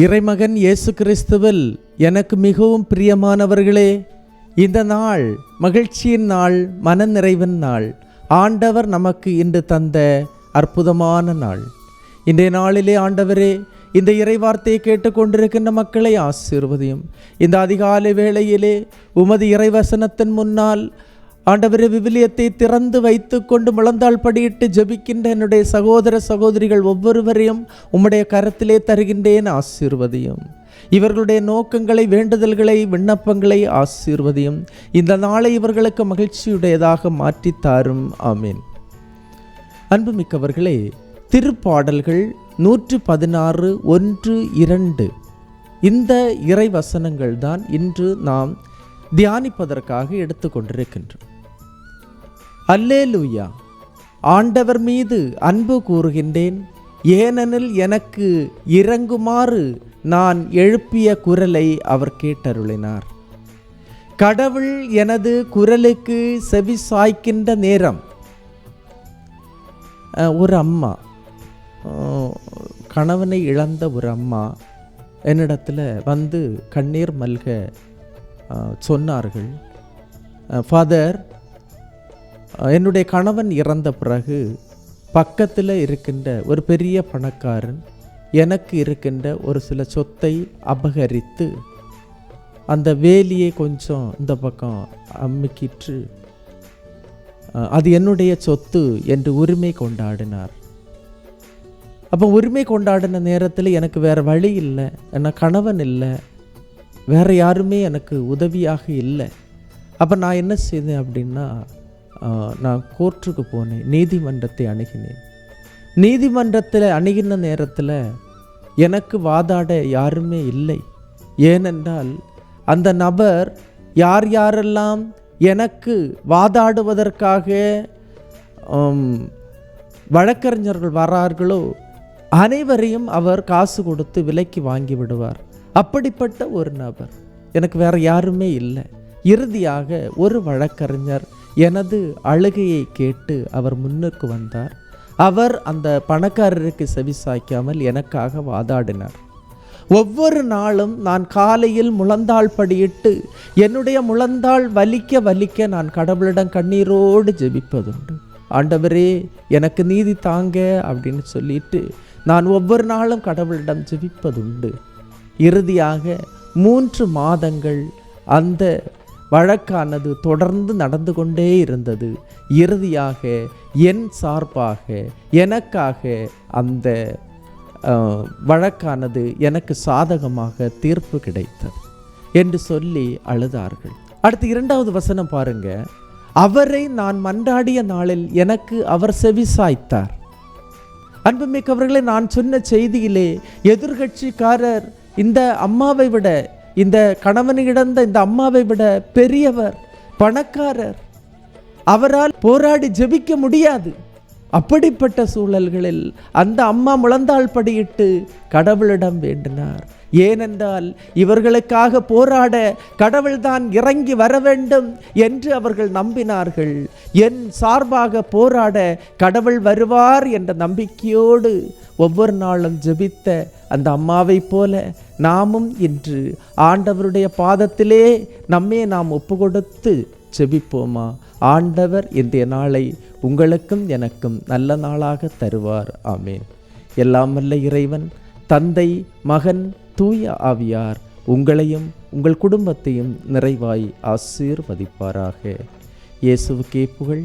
இறைமகன் இயேசு கிறிஸ்துவில் எனக்கு மிகவும் பிரியமானவர்களே இந்த நாள் மகிழ்ச்சியின் நாள் மனநிறைவின் நாள். ஆண்டவர் நமக்கு இன்று தந்த அற்புதமான நாள். இன்றைய நாளிலே ஆண்டவரே இந்த இறைவார்த்தையை கேட்டுக்கொண்டிருக்கின்ற மக்களை ஆசீர்வதியும். இந்த அதிகாலை வேளையிலே உமது இறைவசனத்தின் முன்னால் ஆண்டவரே விவிலியத்தை திறந்து வைத்து கொண்டு முழந்தாள் படியிட்டு ஜெபிக்கின்ற என்னுடைய சகோதர சகோதரிகள் ஒவ்வொருவரையும் உம்முடைய கரத்திலே தருகின்றேன் ஆசீர்வதியும். இவர்களுடைய நோக்கங்களை வேண்டுதல்களை விண்ணப்பங்களை ஆசீர்வதியும். இந்த நாளை இவர்களுக்கு மகிழ்ச்சியுடையதாக மாற்றித் தாரும் ஆமீன். அன்புமிக்கவர்களே திருப்பாடல்கள் நூற்று பதினாறு ஒன்று இரண்டு. இந்த இறை வசனங்கள் தான் இன்று நாம் தியானிப்பதற்காக எடுத்துக்கொண்டிருக்கின்றோம் அல்லேலூயா. ஆண்டவர் மீது அன்பு கூறுகின்றேன். ஏனெனில் எனக்கு இறங்குமாறு நான் எழுப்பிய குரலை அவர் கேட்டருளினார். கடவுள் எனது குரலுக்கு செவி சாய்க்கின்ற நேரம். ஒரு அம்மா. கணவனை இழந்த ஒரு அம்மா என்னிடத்தில் வந்து கண்ணீர் மல்க சொன்னார்கள். ஃபாதர் என்னுடைய கணவன் இறந்த பிறகு பக்கத்தில் இருக்கின்ற ஒரு பெரிய பணக்காரன் எனக்கு இருக்கின்ற ஒரு சில சொத்தை அபகரித்து அந்த வேலியை கொஞ்சம் இந்த பக்கம் அமுக்கிட்டு அது என்னுடைய சொத்து என்று உரிமை கொண்டாடினார். அப்போ உரிமை கொண்டாடின நேரத்தில் எனக்கு வேறு வழி இல்லை என்ன கணவன் இல்லை வேறு யாருமே எனக்கு உதவியாக இல்லை. அப்போ நான் என்ன செய்தேன் அப்படின்னா நான் கோர்ட்டுக்கு போனேன் நீதிமன்றத்தை அணுகினேன். நீதிமன்றத்தில் அணுகின நேரத்தில் எனக்கு வாதாட யாருமே இல்லை. ஏனென்றால் அந்த நபர் யார் யாரெல்லாம் எனக்கு வாதாடுவதற்காக வழக்கறிஞர்கள் வரார்களோ அனைவரையும் அவர் காசு கொடுத்து விலைக்கு வாங்கி விடுவார். அப்படிப்பட்ட ஒரு நபர். எனக்கு வேற யாருமே இல்லை. இறுதியாக ஒரு வழக்கறிஞர் எனது அழுகையை கேட்டு அவர் முன்னுக்கு வந்தார். அவர் அந்த பணக்காரருக்கு செவி சாய்க்காமல் எனக்காக வாதாடினார். ஒவ்வொரு நாளும் நான் காலையில் முழந்தாள் படியிட்டு என்னுடைய முழந்தாள் வலிக்க வலிக்க நான் கடவுளிடம் கண்ணீரோடு ஜெபிப்பதுண்டு. ஆண்டவரே எனக்கு நீதி தாங்க அப்படின்னு சொல்லிட்டு நான் ஒவ்வொரு நாளும் கடவுளிடம் ஜெபிப்பதுண்டு. இறுதியாக மூன்று மாதங்கள் அந்த வழக்கானது தொடர்ந்து நடந்து கொண்டே இருந்தது. இறுதியாக என் சார்பாக எனக்காக அந்த வழக்கானது எனக்கு சாதகமாக தீர்ப்பு கிடைத்தது என்று சொல்லி அழுதார்கள். அடுத்து இரண்டாவது வசனம் பாருங்க. அவரை நான் மன்றாடிய நாளில் எனக்கு அவர் செவிசாய்த்தார் அன்புமிக்கவர்களை நான் சொன்ன செய்தியிலே எதிர்கட்சிக்காரர் இந்த அம்மாவை விட இந்த கணவன் இழந்த இந்த அம்மாவை விட பெரியவர் பணக்காரர். அவரால் போராடி ஜெபிக்க முடியாது. அப்படிப்பட்ட சூழல்களில் அந்த அம்மா முழந்தாள் படியிட்டு கடவுளிடம் வேண்டினார். ஏனென்றால் இவர்களுக்காக போராட கடவுள்தான் இறங்கி வர வேண்டும் என்று அவர்கள் நம்பினார்கள். என் சார்பாக போராட கடவுள் வருவார் என்ற நம்பிக்கையோடு ஒவ்வொரு நாளும் ஜெபித்த அந்த அம்மாவைப் போல நாமும் இன்று ஆண்டவருடைய பாதத்திலே நம்மே நாம் ஒப்பு கொடுத்து ஜெபிப்போமா? ஆண்டவர் இன்றைய நாளை உங்களுக்கும் எனக்கும் நல்ல நாளாக தருவார். ஆமேன். எல்லாம் வல்ல இறைவன் தந்தை மகன் தூய ஆவியார் உங்களையும் உங்கள் குடும்பத்தையும் நிறைவாய் ஆசீர்வதிப்பாராக. இயேசுவுக்கே புகழ்